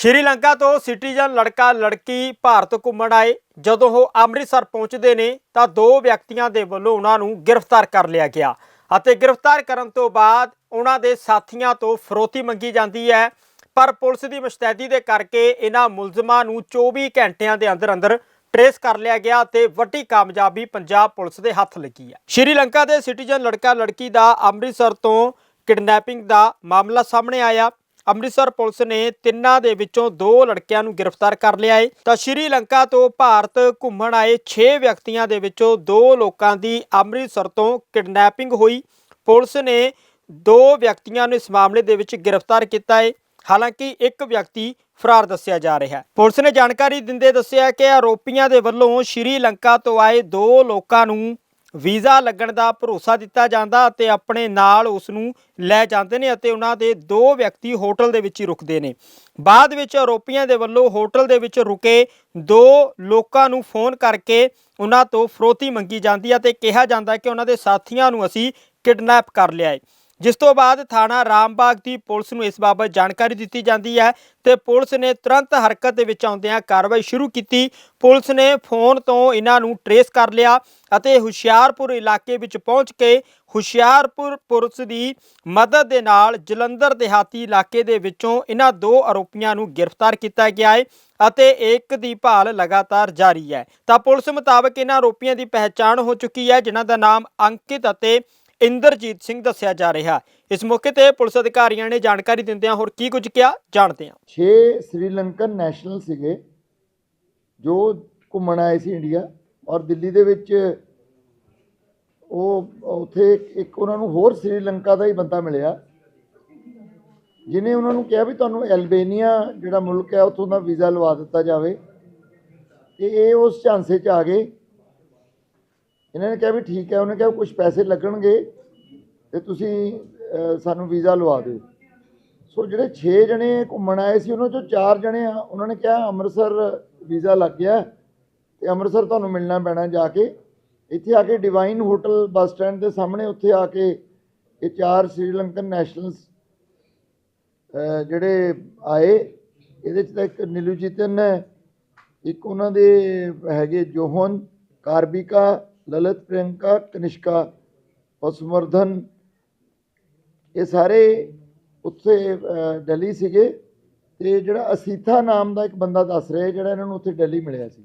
ਸ਼੍ਰੀਲੰਕਾ ਤੋਂ ਸਿਟੀਜ਼ਨ ਲੜਕਾ ਲੜਕੀ ਭਾਰਤ ਘੁੰਮਣ ਆਏ। ਜਦੋਂ ਉਹ ਅੰਮ੍ਰਿਤਸਰ ਪਹੁੰਚਦੇ ਨੇ, ਤਾਂ ਦੋ ਵਿਅਕਤੀਆਂ ਦੇ ਵੱਲੋਂ ਉਹਨਾਂ ਨੂੰ ਗ੍ਰਿਫਤਾਰ ਕਰ ਲਿਆ ਗਿਆ ਅਤੇ ਗ੍ਰਿਫਤਾਰ ਕਰਨ ਤੋਂ ਬਾਅਦ ਉਹਨਾਂ ਦੇ ਸਾਥੀਆਂ ਤੋਂ ਫਰੋਤੀ ਮੰਗੀ ਜਾਂਦੀ ਹੈ। ਪਰ ਪੁਲਿਸ ਦੀ ਮੁਸ਼ਤੈਦੀ ਦੇ ਕਰਕੇ ਇਹਨਾਂ ਮੁਲਜ਼ਮਾਂ ਨੂੰ 24 ਘੰਟਿਆਂ ਦੇ ਅੰਦਰ ਅੰਦਰ ਟਰੇਸ ਕਰ ਲਿਆ ਗਿਆ ਤੇ ਵੱਡੀ ਕਾਮਯਾਬੀ ਪੰਜਾਬ ਪੁਲਿਸ ਦੇ ਹੱਥ ਲੱਗੀ ਹੈ। ਸ਼੍ਰੀਲੰਕਾ ਦੇ ਸਿਟੀਜ਼ਨ ਲੜਕਾ ਲੜਕੀ ਦਾ ਅੰਮ੍ਰਿਤਸਰ ਤੋਂ ਕਿਡਨੈਪਿੰਗ ਦਾ ਮਾਮਲਾ ਸਾਹਮਣੇ ਆਇਆ। ਅੰਮ੍ਰਿਤਸਰ ਪੁਲਿਸ ਨੇ ਤਿੰਨਾਂ ਦੇ ਵਿੱਚੋਂ ਦੋ ਲੜਕਿਆਂ ਨੂੰ ਗ੍ਰਿਫਤਾਰ ਕਰ ਲਿਆ ਹੈ। ਤਾਂ ਸ਼੍ਰੀਲੰਕਾ ਤੋਂ ਭਾਰਤ ਘੁੰਮਣ ਆਏ 6 ਵਿਅਕਤੀਆਂ ਦੇ ਵਿੱਚੋਂ ਦੋ ਲੋਕਾਂ ਦੀ ਅੰਮ੍ਰਿਤਸਰ ਤੋਂ ਕਿਡਨੈਪਿੰਗ ਹੋਈ। ਪੁਲਿਸ ਨੇ ਦੋ ਵਿਅਕਤੀਆਂ ਨੂੰ ਇਸ ਮਾਮਲੇ ਦੇ ਵਿੱਚ ਗ੍ਰਿਫਤਾਰ ਕੀਤਾ ਹੈ। ਹਾਲਾਂਕਿ ਇੱਕ ਵਿਅਕਤੀ ਫਰਾਰ ਦੱਸਿਆ ਜਾ ਰਿਹਾ ਹੈ। ਪੁਲਿਸ ਨੇ ਜਾਣਕਾਰੀ ਦਿੰਦੇ ਦੱਸਿਆ ਕਿ ਆਰੋਪੀਆਂ ਦੇ ਵੱਲੋਂ ਸ਼੍ਰੀਲੰਕਾ ਤੋਂ ਆਏ ਦੋ ਲੋਕਾਂ ਨੂੰ ਵੀਜ਼ਾ ਲੱਗਣ ਦਾ ਭਰੋਸਾ ਦਿੱਤਾ ਜਾਂਦਾ ਅਤੇ ਆਪਣੇ ਨਾਲ ਉਸ ਨੂੰ ਲੈ ਜਾਂਦੇ ਨੇ ਅਤੇ ਉਹਨਾਂ ਦੇ ਦੋ ਵਿਅਕਤੀ ਹੋਟਲ ਦੇ ਵਿੱਚ ਹੀ ਰੁਕਦੇ ਨੇ। ਬਾਅਦ ਵਿੱਚ ਆਰੋਪੀਆਂ ਦੇ ਵੱਲੋਂ ਹੋਟਲ ਦੇ ਵਿੱਚ ਰੁਕੇ ਦੋ ਲੋਕਾਂ ਨੂੰ ਫੋਨ ਕਰਕੇ ਉਹਨਾਂ ਤੋਂ ਫਰੋਤੀ ਮੰਗੀ ਜਾਂਦੀ ਹੈ ਤੇ ਕਿਹਾ ਜਾਂਦਾ ਕਿ ਉਹਨਾਂ ਦੇ ਸਾਥੀਆਂ ਨੂੰ ਅਸੀਂ ਕਿਡਨੈਪ ਕਰ ਲਿਆ ਹੈ। ਜਿਸ ਤੋਂ ਬਾਅਦ ਥਾਣਾ ਰਾਮਬਾਗ ਦੀ ਪੁਲਿਸ ਨੂੰ ਇਸ ਬਾਬਤ ਜਾਣਕਾਰੀ ਦਿੱਤੀ ਜਾਂਦੀ ਹੈ ਤੇ ਪੁਲਿਸ ਨੇ ਤੁਰੰਤ ਹਰਕਤ ਦੇ ਵਿੱਚ ਆਉਂਦਿਆਂ ਕਾਰਵਾਈ ਸ਼ੁਰੂ ਕੀਤੀ। ਪੁਲਿਸ ਨੇ ਫੋਨ ਤੋਂ ਇਹਨਾਂ ਨੂੰ ਟਰੇਸ ਕਰ ਲਿਆ ਅਤੇ ਹੁਸ਼ਿਆਰਪੁਰ ਇਲਾਕੇ ਵਿੱਚ ਪਹੁੰਚ ਕੇ ਹੁਸ਼ਿਆਰਪੁਰ ਪੁਲਿਸ ਦੀ ਮਦਦ ਦੇ ਨਾਲ ਜਲੰਧਰ ਦਿਹਾਤੀ ਇਲਾਕੇ ਦੇ ਵਿੱਚੋਂ ਇਹਨਾਂ ਦੋ ਆਰੋਪੀਆਂ ਨੂੰ ਗ੍ਰਿਫਤਾਰ ਕੀਤਾ ਗਿਆ ਹੈ ਅਤੇ ਇੱਕ ਦੀ ਭਾਲ ਲਗਾਤਾਰ ਜਾਰੀ ਹੈ। ਤਾਂ ਪੁਲਿਸ ਮੁਤਾਬਕ ਇਹਨਾਂ ਆਰੋਪੀਆਂ ਦੀ ਪਹਿਚਾਣ ਹੋ ਚੁੱਕੀ ਹੈ, ਜਿਨ੍ਹਾਂ ਦਾ ਨਾਮ ਅੰਕਿਤ ਅਤੇ ਇੰਦਰਜੀਤ ਸਿੰਘ ਦੱਸਿਆ ਜਾ ਰਿਹਾ। ਇਸ ਮੌਕੇ ਤੇ ਪੁਲਿਸ ਅਧਿਕਾਰੀਆਂ ਨੇ ਜਾਣਕਾਰੀ ਦਿੰਦਿਆਂ ਹੋਰ ਕੀ ਕੁਝ ਕਿਹਾ, ਜਾਣਦੇ ਹਾਂ। 6 ਸ੍ਰੀਲੰਕਨ ਨੈਸ਼ਨਲ ਸੀਗੇ, ਜੋ ਘੁੰਮਣ ਆਏ ਸੀ ਇੰਡੀਆ ਔਰ ਦਿੱਲੀ ਦੇ ਵਿੱਚ ਉਹ, ਉੱਥੇ ਇੱਕ ਉਹਨਾਂ ਨੂੰ ਹੋਰ ਸ੍ਰੀਲੰਕਾ ਦਾ ਹੀ ਬੰਦਾ ਮਿਲਿਆ ਜਿਨੇ ਉਹਨਾਂ ਨੂੰ ਕਿਹਾ ਵੀ ਤੁਹਾਨੂੰ ਐਲਬੇਨੀਆ ਜਿਹੜਾ ਮੁਲਕ ਹੈ, ਉੱਥੋਂ ਦਾ ਵੀਜ਼ਾ ਲਵਾ ਦਿੱਤਾ ਜਾਵੇ। ਤੇ ਇਹ ਉਸ ਝਾਂਸੇ 'ਚ ਆ ਗਏ। ਇਹਨਾਂ ਨੇ ਕਿਹਾ ਵੀ ਠੀਕ ਹੈ, ਉਹਨੇ ਕਿਹਾ ਕੁਝ ਪੈਸੇ ਲੱਗਣਗੇ। ਤੇ ਤੁਸੀਂ ਸਾਨੂੰ ਵੀਜ਼ਾ ਲਵਾ ਦਿਓ। ਸੋ ਜਿਹੜੇ 6 ਜਣੇ ਘੁੰਮਣ ਆਏ ਸੀ, ਉਹਨਾਂ ਚੋਂ 4 ਜਣੇ ਆ, ਉਹਨਾਂ ਨੇ ਕਿਹਾ ਅੰਮ੍ਰਿਤਸਰ ਵੀਜ਼ਾ ਲੱਗ ਗਿਆ ਤੇ ਅੰਮ੍ਰਿਤਸਰ ਤੁਹਾਨੂੰ ਮਿਲਣਾ ਪੈਣਾ ਜਾ ਕੇ। ਇੱਥੇ ਆ ਕੇ ਡਿਵਾਈਨ ਹੋਟਲ ਬੱਸ ਸਟੈਂਡ ਦੇ ਸਾਹਮਣੇ, ਉੱਥੇ ਆ ਕੇ ਇਹ ਚਾਰ ਸ੍ਰੀਲੰਕਨ ਨੈਸ਼ਨਲਸ ਜਿਹੜੇ ਆਏ, ਇਹਦੇ ਚ ਤਾਂ ਇੱਕ ਨਿਲੂਜੀਤਨ ਹੈ, ਇੱਕ ਉਹਨਾਂ ਦੇ ਹੈਗੇ ਜੋਹਨ, ਕਾਰਬਿਕਾ, ਲਲਿਤ ਪ੍ਰਿਯੰਕਾ, ਕਨਿਸ਼ਕਾ ਪਸਮਰਧਨ ਇਹ ਸਾਰੇ ਉੱਥੇ ਅਹ, ਦਿੱਲੀ ਸੀਗੇ ਤੇ ਜਿਹੜਾ ਅਸੀਥਾ ਨਾਮ ਦਾ ਇੱਕ ਬੰਦਾ ਦੱਸ ਰਿਹਾ ਜਿਹੜਾ ਇਹਨਾਂ ਨੂੰ ਉੱਥੇ ਦਿੱਲੀ ਮਿਲਿਆ ਸੀ।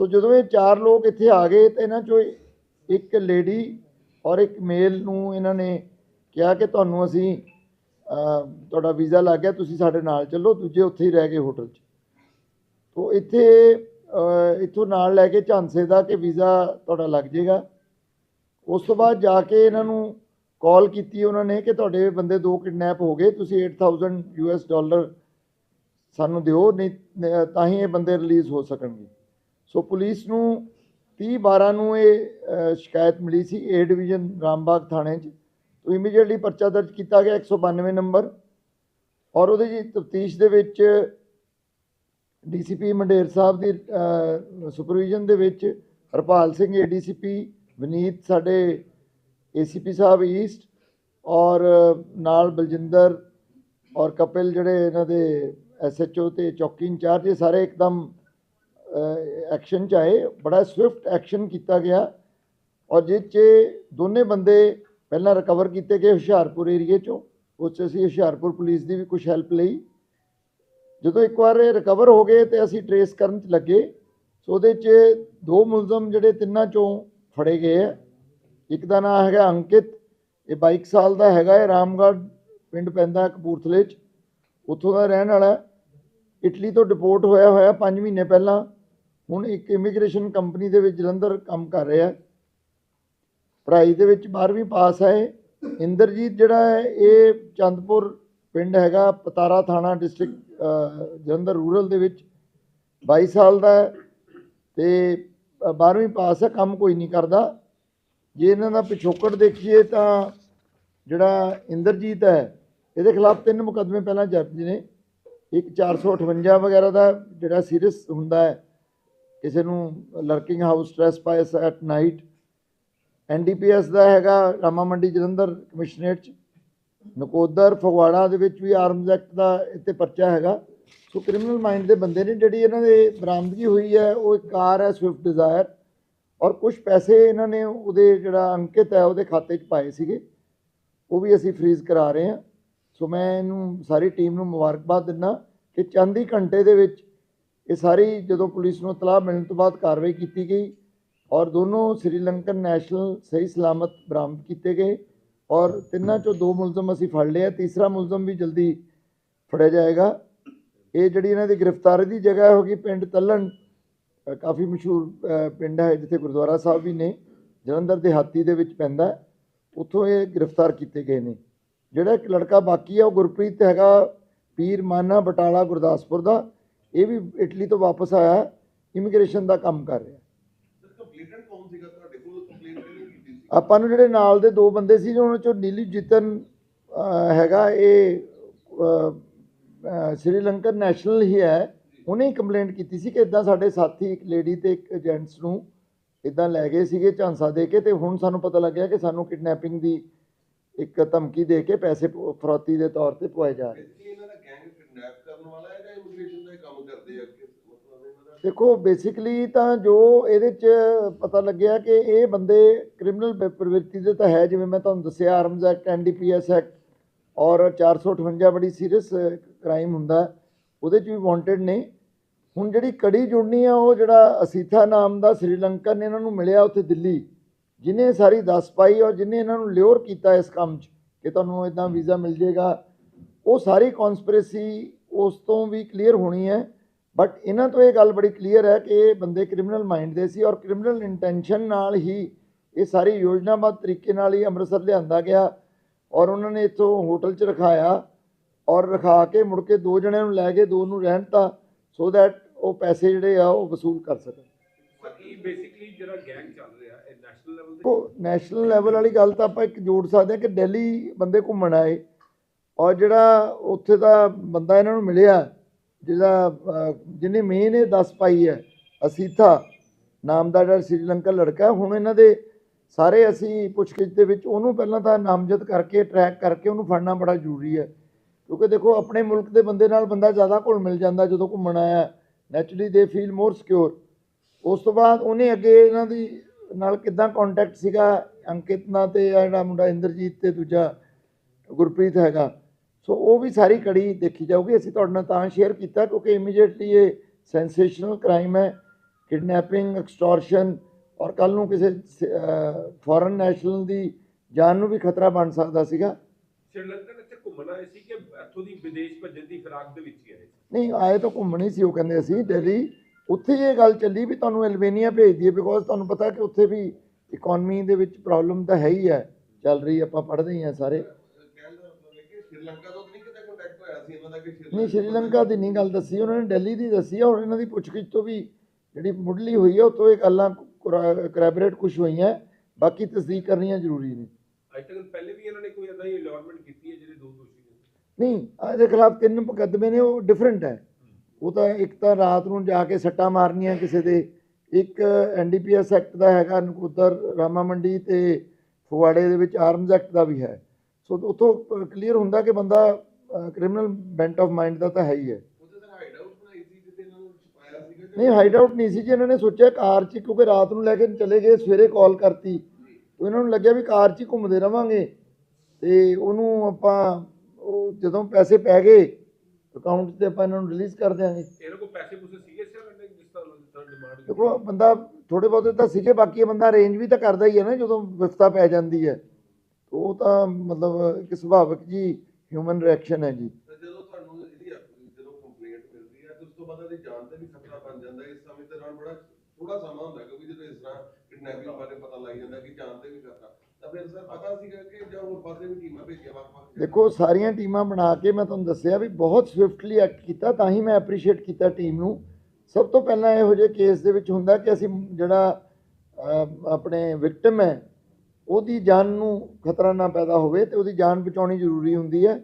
ਸੋ ਜਦੋਂ ਇਹ ਚਾਰ ਲੋਕ ਇੱਥੇ ਆ ਗਏ ਤਾਂ ਇਹਨਾਂ ਚੋਂ ਇੱਕ ਲੇਡੀ ਔਰ ਇੱਕ ਮੇਲ ਨੂੰ ਇਹਨਾਂ ਨੇ ਕਿਹਾ ਕਿ ਤੁਹਾਨੂੰ ਅਸੀਂ ਤੁਹਾਡਾ ਵੀਜ਼ਾ ਲੱਗ ਗਿਆ ਤੁਸੀਂ ਸਾਡੇ ਨਾਲ ਚੱਲੋ ਦੂਜੇ ਉੱਥੇ ਹੀ ਰਹਿ ਗਏ ਹੋਟਲ 'ਚ। ਤੋ ਇੱਥੇ ਇੱਥੋਂ ਨਾਲ ਲੈ ਕੇ ਝਾਂਸੇ ਦਾ ਕਿ ਵੀਜ਼ਾ ਤੁਹਾਡਾ ਲੱਗ ਜਾਏਗਾ। ਉਸ ਤੋਂ ਬਾਅਦ ਜਾ ਕੇ ਇਹਨਾਂ ਨੂੰ ਕਾਲ ਕੀਤੀ ਉਹਨਾਂ ਨੇ ਕਿ ਤੁਹਾਡੇ ਬੰਦੇ ਦੋ ਕਿਡਨੈਪ ਹੋ ਗਏ, ਤੁਸੀਂ 8000 ਯੂਐਸ ਡਾਲਰ ਸਾਨੂੰ ਦਿਓ, ਨਹੀਂ ਤਾਂ ਹੀ ਇਹ ਬੰਦੇ ਰਿਲੀਜ਼ ਹੋ ਸਕਣਗੇ। ਸੋ ਪੁਲਿਸ ਨੂੰ 30 12 ਨੂੰ ਇਹ ਸ਼ਿਕਾਇਤ ਮਿਲੀ ਸੀ ਏ ਡਿਵੀਜ਼ਨ ਰਾਮਬਾਗ ਥਾਣੇ 'ਚ। ਤੋਂ ਇਮੀਡੀਏਟਲੀ ਪਰਚਾ ਦਰਜ ਕੀਤਾ ਗਿਆ 192 ਨੰਬਰ। ਔਰ ਉਹਦੇ ਜੀ ਤਫਤੀਸ਼ ਦੇ ਵਿੱਚ ਡੀਸੀਪੀ ਮੰਡੇਰ ਸਾਹਿਬ ਦੀ ਸੁਪਰਵਿਜ਼ਨ ਦੇ ਵਿੱਚ ਹਰਪਾਲ ਸਿੰਘ ਏਡੀਸੀਪੀ ਵਿਨੀਤ ਸਾਡੇ ਏਸੀਪੀ ਸਾਹਿਬ ਈਸਟ ਔਰ ਨਾਲ ਬਲਜਿੰਦਰ ਔਰ ਕਪਿਲ ਜਿਹੜੇ ਇਹਨਾਂ ਦੇ ਐਸਐਚਓ ਤੇ ਚੌਕੀ ਇੰਚਾਰਜ ਇਹ ਸਾਰੇ ਇੱਕਦਮ ਐਕਸ਼ਨ ਚ ਆਏ। ਬੜਾ ਸਵਿਫਟ ਐਕਸ਼ਨ ਕੀਤਾ ਗਿਆ। ਔਰ ਜਿਸ 'ਚ ਦੋਨੇ ਬੰਦੇ ਪਹਿਲਾਂ ਰਿਕਵਰ ਕੀਤੇ ਗਏ ਹੁਸ਼ਿਆਰਪੁਰ ਏਰੀਏ ਚੋਂ। ਉਸ 'ਚ ਅਸੀਂ ਹੁਸ਼ਿਆਰਪੁਰ ਪੁਲਿਸ ਦੀ ਵੀ ਕੁਝ ਹੈਲਪ ਲਈ। ਜਦੋਂ ਇੱਕ ਵਾਰ ਇਹ ਰਿਕਵਰ ਹੋ ਗਏ ਤੇ ਅਸੀਂ ਟਰੇਸ ਕਰਨ 'ਚ ਲੱਗੇ, ਸੋ ਉਹਦੇ 'ਚ ਦੋ ਮੁਲਜ਼ਮ ਜਿਹੜੇ ਤਿੰਨਾਂ ਚੋਂ ਫੜੇ ਗਏ ਆ। ਇੱਕ ਦਾ ਨਾਮ ਹੈਗਾ ਅੰਕਿਤ, ਇਹ 22 ਸਾਲ ਦਾ ਹੈਗਾ ਇਹ ਰਾਮਗੜ੍ਹ ਪਿੰਡ ਪੈਂਦਾ ਕਪੂਰਥਲੇ 'ਚ, ਉੱਥੋਂ ਦਾ ਰਹਿਣ ਵਾਲਾ ਇਟਲੀ ਤੋਂ ਡਿਪੋਰਟ ਹੋਇਆ ਹੋਇਆ 5 ਮਹੀਨੇ ਪਹਿਲਾਂ, ਹੁਣ ਇੱਕ ਇਮੀਗ੍ਰੇਸ਼ਨ ਕੰਪਨੀ ਦੇ ਵਿੱਚ ਜਲੰਧਰ ਕੰਮ ਕਰ ਰਿਹਾ ਹੈ। ਪੜ੍ਹਾਈ ਦੇ ਵਿੱਚ 12ਵੀਂ ਪਾਸ ਹੈ ਇਹ। ਇੰਦਰਜੀਤ ਜਿਹੜਾ ਹੈ, ਇਹ ਚੰਦਪੁਰ ਪਿੰਡ ਹੈਗਾ, ਪਤਾਰਾ ਥਾਣਾ ਡਿਸਟ੍ਰਿਕਟ ਜਲੰਧਰ ਰੂਰਲ ਦੇ ਵਿੱਚ। 22 ਸਾਲ ਦਾ ਹੈ ਤੇ 12ਵੀਂ ਪਾਸ ਹੈ, ਕੰਮ ਕੋਈ ਨਹੀਂ ਕਰਦਾ। ਜੇ ਇਹਨਾਂ ਦਾ ਪਿਛੋਕੜ ਦੇਖੀਏ ਤਾਂ ਜਿਹੜਾ ਇੰਦਰਜੀਤ ਹੈ, ਇਹਦੇ ਖਿਲਾਫ ਤਿੰਨ ਮੁਕੱਦਮੇ ਪਹਿਲਾਂ ਦਰਜ ਨੇ। ਇੱਕ 458 ਵਗੈਰਾ ਦਾ ਜਿਹੜਾ ਸੀਰੀਅਸ ਹੁੰਦਾ ਹੈ, ਕਿਸੇ ਨੂੰ lurking house trespass at night NDPS ਦਾ ਹੈਗਾ ਰਾਮਾ ਮੰਡੀ ਜਲੰਧਰ ਕਮਿਸ਼ਨਰੇਟ ਚ। ਨਕੋਦਰ ਫਗਵਾੜਾ ਦੇ ਵਿੱਚ ਵੀ ਆਰਮਜ਼ ਐਕਟ ਦਾ ਇੱਥੇ ਪਰਚਾ ਹੈਗਾ। ਸੋ ਕ੍ਰਿਮੀਨਲ ਮਾਈਂਡ ਦੇ ਬੰਦੇ ਨੇ ਜਿਹੜੀ ਇਹਨਾਂ ਦੇ ਬਰਾਮਦਗੀ ਹੋਈ ਹੈ, ਉਹ ਇੱਕ ਕਾਰ ਹੈ ਸਵਿਫਟ ਡਿਜ਼ਾਇਰ ਔਰ ਕੁਝ ਪੈਸੇ ਇਹਨਾਂ ਨੇ ਉਹਦੇ ਜਿਹੜਾ ਅੰਕਿਤ ਹੈ ਉਹਦੇ ਖਾਤੇ 'ਚ ਪਾਏ ਸੀਗੇ, ਉਹ ਵੀ ਅਸੀਂ ਫ੍ਰੀਜ਼ ਕਰਾ ਰਹੇ ਹਾਂ। ਸੋ ਮੈਂ ਇਹਨੂੰ ਸਾਰੀ ਟੀਮ ਨੂੰ ਮੁਬਾਰਕਬਾਦ ਦਿੰਦਾ ਕਿ ਚੰਦ ਹੀ ਘੰਟੇ ਦੇ ਵਿੱਚ ਇਹ ਸਾਰੀ ਜਦੋਂ ਪੁਲਿਸ ਨੂੰ ਤਲਾਹ ਮਿਲਣ ਤੋਂ ਬਾਅਦ ਕਾਰਵਾਈ ਕੀਤੀ ਗਈ ਔਰ ਦੋਨੋਂ ਸ੍ਰੀਲੰਕਨ ਨੈਸ਼ਨਲ ਸਹੀ ਸਲਾਮਤ ਬਰਾਮਦ ਕੀਤੇ ਗਏ ਔਰ ਤਿੰਨਾਂ ਚੋਂ ਦੋ ਮੁਲਜ਼ਮ ਅਸੀਂ ਫੜ ਲਿਆ ਤੀਸਰਾ ਮੁਲਜ਼ਮ ਵੀ ਜਲਦੀ ਫੜਿਆ ਜਾਏਗਾ। ਇਹ ਜਿਹੜੀ ਇਹਨਾਂ ਦੀ ਗ੍ਰਿਫਤਾਰੀ ਦੀ ਜਗ੍ਹਾ ਹੋ ਗਈ ਪਿੰਡ ਤੱਲਣ ਕਾਫੀ ਮਸ਼ਹੂਰ ਪਿੰਡ ਹੈ ਜਿੱਥੇ ਗੁਰਦੁਆਰਾ ਸਾਹਿਬ ਵੀ ਨੇ ਜਲੰਧਰ ਦੇ ਹਾਤੀ ਦੇ ਵਿੱਚ ਪੈਂਦਾ ਹੈ। ਉੱਥੋਂ ਇਹ ਗ੍ਰਿਫਤਾਰ ਕੀਤੇ ਗਏ ਨੇ। ਜਿਹੜਾ ਇੱਕ ਲੜਕਾ ਬਾਕੀ ਹੈ ਉਹ ਗੁਰਪ੍ਰੀਤ ਹੈਗਾ ਪੀਰ ਮਾਨਾ ਬਟਾਲਾ ਗੁਰਦਾਸਪੁਰ ਦਾ। ਇਹ ਵੀ ਇਟਲੀ ਤੋਂ ਵਾਪਸ ਆਇਆ ਇਮੀਗ੍ਰੇਸ਼ਨ ਦਾ ਕੰਮ ਕਰ ਰਿਹਾ ਆਪਾਂ ਨੂੰ ਜਿਹੜੇ ਨਾਲ ਦੇ ਦੋ ਬੰਦੇ ਸੀ ਉਹਨਾਂ ਚੋਂ ਨੀਲੀ ਜਿਤਨ ਹੈਗਾ ਇਹ ਸ੍ਰੀਲੰਕਨ ਨੈਸ਼ਨਲ ਹੀ ਹੈ। ਉਹਨੇ ਹੀ ਕੰਪਲੇਂਟ ਕੀਤੀ ਸੀ ਕਿ ਇਦਾਂ ਸਾਡੇ ਸਾਥੀ ਇੱਕ ਲੇਡੀ ਤੇ ਇੱਕ ਜੈਂਟਸ ਨੂੰ ਇਦਾਂ ਲੈ ਗਏ ਸੀਗੇ ਝਾਂਸਾ ਦੇ ਕੇ ਤੇ ਹੁਣ ਸਾਨੂੰ ਪਤਾ ਲੱਗਿਆ ਕਿ ਸਾਨੂੰ ਕਿਡਨੈਪਿੰਗ ਦੀ ਇੱਕ ਧਮਕੀ ਦੇ ਕੇ ਪੈਸੇ ਫਰੌਤੀ ਦੇ ਤੌਰ ਤੇ ਪਵਾਏ ਜਾ ਰਹੇ ਬੇਸਿਕਲੀ ਇਹਨਾਂ ਦਾ ਗੈਂਗ ਕਿਡਨੈਪ ਕਰਨ ਵਾਲਾ ਹੈ ਜਾਂ ਇਮੀਗ੍ਰੇਸ਼ਨ ਦਾ ਹੀ ਕੰਮ ਕਰਦੇ ਆ ਕਿ ਮਤਲਬ ਇਹਨਾਂ ਦਾ ਦੇਖੋ ਬੇਸਿਕਲੀ ਤਾਂ ਜੋ ਇਹਦੇ ਚ ਪਤਾ ਲੱਗਿਆ ਕਿ ਇਹ ਬੰਦੇ ਕ੍ਰਿਮੀਨਲ ਪ੍ਰਵਿਰਤੀ ਦੇ ਤਾਂ ਹੈ ਜਿਵੇਂ ਮੈਂ ਤੁਹਾਨੂੰ ਦੱਸਿਆ ਆਰਮਜ਼ ਐਕਟ ਐਨਡੀਪੀਐਸ ਐਕਟ ਔਰ 458 ਬੜੀ ਸੀਰੀਅਸ ਕ੍ਰਾਈਮ ਹੁੰਦਾ ਹੈ। ਉਹਦੇ ਚ ਵੀ ਵਾਂਟਡ ਨੇ। ਹੁਣ ਜਿਹੜੀ ਕੜੀ ਜੁੜਨੀ ਆ, ਉਹ ਜਿਹੜਾ ਅਸੀਥਾ ਨਾਮ ਦਾ ਸ੍ਰੀਲੰਕਨ ਨੇ ਇਹਨਾਂ ਨੂੰ ਮਿਲਿਆ ਉੱਥੇ ਦਿੱਲੀ। ਜਿਨੇ ਸਾਰੀ ਦੱਸ ਪਾਈ ਔਰ ਜਿਨੇ ਇਹਨਾਂ ਨੂੰ ਲਿਓਰ ਕੀਤਾ ਇਸ ਕੰਮ 'ਚ ਕਿ ਤੁਹਾਨੂੰ ਇਦਾਂ ਵੀਜ਼ਾ ਮਿਲ ਜਾਏਗਾ। ਉਹ ਸਾਰੀ ਕਨਸਪੀਰੇਸੀ ਉਸ ਤੋਂ ਵੀ ਕਲੀਅਰ ਹੋਣੀ ਹੈ। ਬਟ ਇਹਨਾਂ ਤੋਂ ਇਹ ਗੱਲ ਬੜੀ ਕਲੀਅਰ ਹੈ ਕਿ ਇਹ ਬੰਦੇ ਕ੍ਰਿਮੀਨਲ ਮਾਈਂਡ ਦੇ ਸੀ ਔਰ ਕ੍ਰਿਮੀਨਲ ਇੰਟੈਂਸ਼ਨ ਨਾਲ ਹੀ ਇਹ ਸਾਰੀ ਯੋਜਨਾਬੱਧ ਤਰੀਕੇ ਨਾਲ ਹੀ ਅੰਮ੍ਰਿਤਸਰ ਲਿਆਂਦਾ ਗਿਆ। ਔਰ ਉਹਨਾਂ ਨੇ ਇੱਥੋਂ ਹੋਟਲ 'ਚ ਰਖਾਇਆ। ਔਰ ਰਖਾ ਕੇ ਮੁੜ ਕੇ ਦੋ ਜਣਿਆਂ ਨੂੰ ਲੈ ਕੇ ਦੋ ਨੂੰ ਰਹਿਣ ਤਾ ਸੋ ਦੈਟ ਉਹ ਪੈਸੇ ਜਿਹੜੇ ਆ ਉਹ ਵਸੂਲ ਕਰ ਸਕਣ। ਬਾਕੀ ਬੇਸਿਕਲੀ ਜਿਹੜਾ ਗੈਂਗ ਚੱਲ ਰਿਹਾ ਇਹ ਨੈਸ਼ਨਲ ਲੈਵਲ ਤੇ ਉਹ ਨੈਸ਼ਨਲ ਲੈਵਲ ਵਾਲੀ ਗੱਲ ਤਾਂ ਆਪਾਂ ਇੱਕ ਜੋੜ ਸਕਦੇ ਹਾਂ ਕਿ ਦਿੱਲੀ ਬੰਦੇ ਘੁੰਮਣ ਆਏ ਔਰ ਜਿਹੜਾ ਉੱਥੇ ਦਾ ਬੰਦਾ ਇਹਨਾਂ ਨੂੰ ਮਿਲਿਆ ਜਿਹਦਾ ਜਿਹਨੇ ਮੇਨ ਇਹ ਦੱਸ ਪਾਈ ਹੈ ਅਸੀਥਾ ਨਾਮ ਦਾ ਜਿਹੜਾ ਸ੍ਰੀਲੰਕਾ ਲੜਕਾ ਹੁਣ ਇਹਨਾਂ ਦੇ ਸਾਰੇ ਅਸੀਂ ਪੁੱਛਗਿੱਛ ਦੇ ਵਿੱਚ ਉਹਨੂੰ ਪਹਿਲਾਂ ਤਾਂ ਨਾਮਜ਼ਦ ਕਰਕੇ ਟਰੈਕ ਕਰਕੇ ਉਹਨੂੰ ਫੜਨਾ ਬੜਾ ਜ਼ਰੂਰੀ ਹੈ। ਕਿਉਂਕਿ ਦੇਖੋ, ਆਪਣੇ ਮੁਲਕ ਦੇ ਬੰਦੇ ਨਾਲ ਬੰਦਾ ਜ਼ਿਆਦਾ ਘੁਲ ਮਿਲ ਜਾਂਦਾ ਜਦੋਂ ਘੁੰਮਣ ਆਇਆ। ਨੈਚੁਰਲੀ ਦੇ ਫੀਲ ਮੋਰ ਸਿਕਿਉਰ ਉਸ ਤੋਂ ਬਾਅਦ ਉਹਨੇ ਅੱਗੇ ਇਹਨਾਂ ਦੀ ਨਾਲ ਕਿੱਦਾਂ ਕੰਟੈਕਟ ਸੀਗਾ? ਅੰਕਿਤ ਨਾਲ ਤੇ ਆਹ ਜਿਹੜਾ ਮੁੰਡਾ, ਇੰਦਰਜੀਤ ਤੇ ਦੂਜਾ, ਗੁਰਪ੍ਰੀਤ ਹੈਗਾ। ਸੋ ਉਹ ਵੀ ਸਾਰੀ ਕੜੀ ਦੇਖੀ ਜਾਊਗੀ। ਅਸੀਂ ਤੁਹਾਡੇ ਨਾਲ ਤਾਂ ਸ਼ੇਅਰ ਕੀਤਾ ਕਿਉਂਕਿ ਇਮੀਡੀਏਟਲੀ ਇਹ ਸੈਂਸੇਸ਼ਨਲ ਕ੍ਰਾਈਮ ਹੈ। ਕਿਡਨੈਪਿੰਗ ਐਕਸਟੋਰਸ਼ਨ ਔਰ ਕੱਲ ਨੂੰ ਕਿਸੇ ਫੋਰਨ ਨੈਸ਼ਨਲ ਦੀ ਜਾਨ ਨੂੰ ਵੀ ਖਤਰਾ ਬਣ ਸਕਦਾ ਸੀਗਾ। ਸ਼੍ਰੀਲੰਕਾ ਘੁੰਮਣ ਸੀ ਕਿ ਇੱਥੋਂ ਦੀ ਵਿਦੇਸ਼ ਭੱਜਣ ਦੀ ਫਿਰਾਕ ਦੇ ਵਿੱਚ ਹੀ ਆਏ ਨਹੀਂ, ਆਏ ਤਾਂ ਘੁੰਮਣ ਸੀ, ਉਹ ਕਹਿੰਦੇ ਅਸੀਂ ਦਿੱਲੀ। ਉੱਥੇ ਇਹ ਗੱਲ ਚੱਲੀ ਵੀ ਤੁਹਾਨੂੰ ਐਲਬੇਨੀਆ ਭੇਜ ਦਈਏ ਬਿਕੋਜ਼ ਤੁਹਾਨੂੰ ਪਤਾ ਕਿ ਉੱਥੇ ਵੀ ਇਕਨੋਮੀ ਦੇ ਵਿੱਚ ਪ੍ਰੋਬਲਮ ਤਾਂ ਹੈ ਹੀ ਹੈ। ਚੱਲ ਰਹੀ ਆਪਾਂ ਪੜ੍ਹਦੇ ਹੀ ਹਾਂ ਸਾਰੇ। ਨਹੀਂ, ਸ਼੍ਰੀਲੰਕਾ ਦੀ ਨਹੀਂ ਗੱਲ ਦੱਸੀ, ਉਹਨਾਂ ਨੇ ਦਿੱਲੀ ਦੀ ਦੱਸੀ ਆ ਔਰ ਇਹਨਾਂ ਦੀ ਪੁੱਛਗਿੱਛ ਤੋਂ ਵੀ ਜਿਹੜੀ ਮੁੱਢਲੀ ਹੋਈ ਹੈ ਉਹ ਤੋਂ ਇਹ ਗੱਲਾਂ ਕਰੈਬਰੇਟ ਕੁਝ ਹੋਈਆਂ, ਬਾਕੀ ਤਸਦੀਕ ਕਰਨੀਆਂ ਜ਼ਰੂਰੀ ਨੇ। ਇਹਨਾਂ ਨੇ ਕੋਈ ਅਦਾ ਹੀ ਅਲਾਟਮੈਂਟ ਕੀਤੀ ਹੈ ਜਿਹੜੇ ਦੋ ਦੋਸ਼ੀ ਨੇ? ਨਹੀਂ ਇਹਦੇ ਖਿਲਾਫ ਤਿੰਨ ਮੁਕੱਦਮੇ ਨੇ ਉਹ ਡਿਫਰੈਂਟ ਹੈ। ਉਹ ਤਾਂ ਇੱਕ ਤਾਂ ਰਾਤ ਨੂੰ ਜਾ ਕੇ ਸੱਟਾਂ ਮਾਰਨੀਆਂ ਕਿਸੇ ਦੇ ਇੱਕ ਐਨਡੀਪੀਐਸ ਐਕਟ ਦਾ ਹੈਗਾ ਨਕੋਦਰ ਰਾਮਾ ਮੰਡੀ ਤੇ ਫਗਵਾੜੇ ਦੇ ਵਿੱਚ ਆਰਮਜ਼ ਐਕਟ ਦਾ ਵੀ ਹੈ। ਸੋ ਉੱਥੋਂ ਕਲੀਅਰ ਹੁੰਦਾ ਕਿ ਬੰਦਾ ਕ੍ਰਿਮੀਨਲ ਬੈਂਟ ਆਫ ਮਾਈਂਡ ਦਾ ਤਾਂ ਹੈ ਹੀ ਹੈ। ਨਹੀਂ ਹਾਈਡ ਆਊਟ ਨਹੀਂ ਸੀ ਜੀ ਇਹਨਾਂ ਨੇ ਸੋਚਿਆ ਕਾਰ 'ਚ ਕਿਉਂਕਿ ਰਾਤ ਨੂੰ ਲੈ ਕੇ ਚਲੇ ਗਏ ਸਵੇਰੇ ਕਾਲ ਕਰਤੀ। ਇਹਨਾਂ ਨੂੰ ਲੱਗਿਆ ਵੀ ਕਾਰ 'ਚ ਹੀ ਘੁੰਮਦੇ ਰਵਾਂਗੇ। ਤੇ ਉਹਨੂੰ ਆਪਾਂ ਉਹ ਜਦੋਂ ਪੈਸੇ ਪੈ ਗਏ ਅਕਾਊਂਟ 'ਤੇ ਆਪਾਂ ਇਹਨਾਂ ਨੂੰ ਰਿਲੀਜ਼ ਕਰ ਦਿਆਂਗੇ। ਇਹਨਾਂ ਕੋਲ ਪੈਸੇ ਪੂਸੇ ਸੀਗੇ ਸਰ ਇਹਨਾਂ ਜਿਸ ਤਰ੍ਹਾਂ ਡਿਮਾਂਡ ਦੇਖੋ ਬੰਦਾ ਥੋੜੇ ਬਹੁਤੇ ਤਾਂ ਸੀਗੇ ਬਾਕੀ ਬੰਦਾ ਅਰੇਂਜ ਵੀ ਤਾਂ ਕਰਦਾ ਹੀ ਹੈ ਨਾ ਜਦੋਂ ਵਿਵਸਥਾ ਪੈ ਜਾਂਦੀ ਹੈ। ਉਹ ਤਾਂ ਮਤਲਬ ਇੱਕ ਸੁਭਾਵਿਕ ਜੀ ਹਿਊਮਨ ਰਿਐਕਸ਼ਨ ਹੈ ਜੀ। ਜਦੋਂ ਤੁਹਾਨੂੰ ਇਹਦੀ ਜਦੋਂ ਕੰਪਲੇਂਟ ਮਿਲਦੀ ਹੈ ਉਸ ਤੋਂ ਬਾਅਦ ਇਹਦੀ ਜਾਨ ਤੇ ਵੀ ਖਤਰਾ ਬਣ ਜਾਂਦਾ। ਇਸ ਸਮੇਂ ਤੇ ਨਾਲ ਬੜਾ ਥੋੜਾ ਸਮਾਂ ਹੁੰਦਾ ਕਿਉਂਕਿ ਜਦੋਂ ਇਸ ਤਰ੍ਹਾਂ ਕਿਡਨੈਪਿੰਗ ਬਾਰੇ ਪਤਾ ਲੱਗ ਜਾਂਦਾ ਕਿ ਜਾਨ ਵੀ ਖਤਰਾ ਤਾਂ ਫਿਰ ਸਰ ਪਤਾ ਸੀਗਾ ਕਿ ਜਾਂ ਹੋਰ ਪਾਸੇ ਵੀ ਟੀਮਾਂ ਭੇਜੀਆਂ ਵੱਖ-ਵੱਖ ਦੇਖੋ, ਸਾਰੀਆਂ ਟੀਮਾਂ ਬਣਾ ਕੇ ਮੈਂ ਤੁਹਾਨੂੰ ਦੱਸਿਆ ਵੀ ਬਹੁਤ ਸਵਿਫਟਲੀ ਐਕਟ ਕੀਤਾ ਤਾਂ ਹੀ ਮੈਂ ਐਪਰੀਸ਼ੀਏਟ ਕੀਤਾ ਟੀਮ ਨੂੰ। ਸਭ ਤੋਂ ਪਹਿਲਾਂ ਇਹੋ ਜਿਹੇ ਕੇਸ ਦੇ ਵਿੱਚ ਹੁੰਦਾ ਕਿ ਅਸੀਂ ਜਿਹੜਾ ਆਪਣੇ ਵਿਕਟਮ ਹੈ, ਉਹਦੀ ਜਾਨ ਨੂੰ ਖਤਰਾ ਨਾ ਪੈਦਾ ਹੋਵੇ ਤੇ ਉਹਦੀ ਜਾਨ ਬਚਾਉਣੀ ਜ਼ਰੂਰੀ ਹੁੰਦੀ ਹੈ।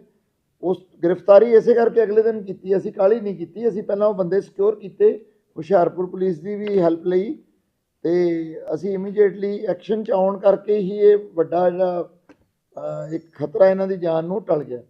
ਉਸ ਗ੍ਰਿਫਤਾਰੀ ਇਸੇ ਕਰਕੇ ਅਗਲੇ ਦਿਨ ਕੀਤੀ, ਅਸੀਂ ਕਾਲੀ ਨਹੀਂ ਕੀਤੀ। ਅਸੀਂ ਪਹਿਲਾਂ ਉਹ ਬੰਦੇ ਸਿਕਿਉਰ ਕੀਤੇ, ਹੁਸ਼ਿਆਰਪੁਰ ਪੁਲਿਸ ਦੀ ਵੀ ਹੈਲਪ ਲਈ। ਤੇ ਅਸੀਂ ਇਮੀਡੀਏਟਲੀ ਐਕਸ਼ਨ ਚ ਆਉਣ ਕਰਕੇ ਹੀ ਇਹ ਵੱਡਾ ਜਿਹੜਾ ਇੱਕ ਖਤਰਾ ਇਹਨਾਂ ਦੀ ਜਾਨ ਨੂੰ ਟਲ ਗਿਆ।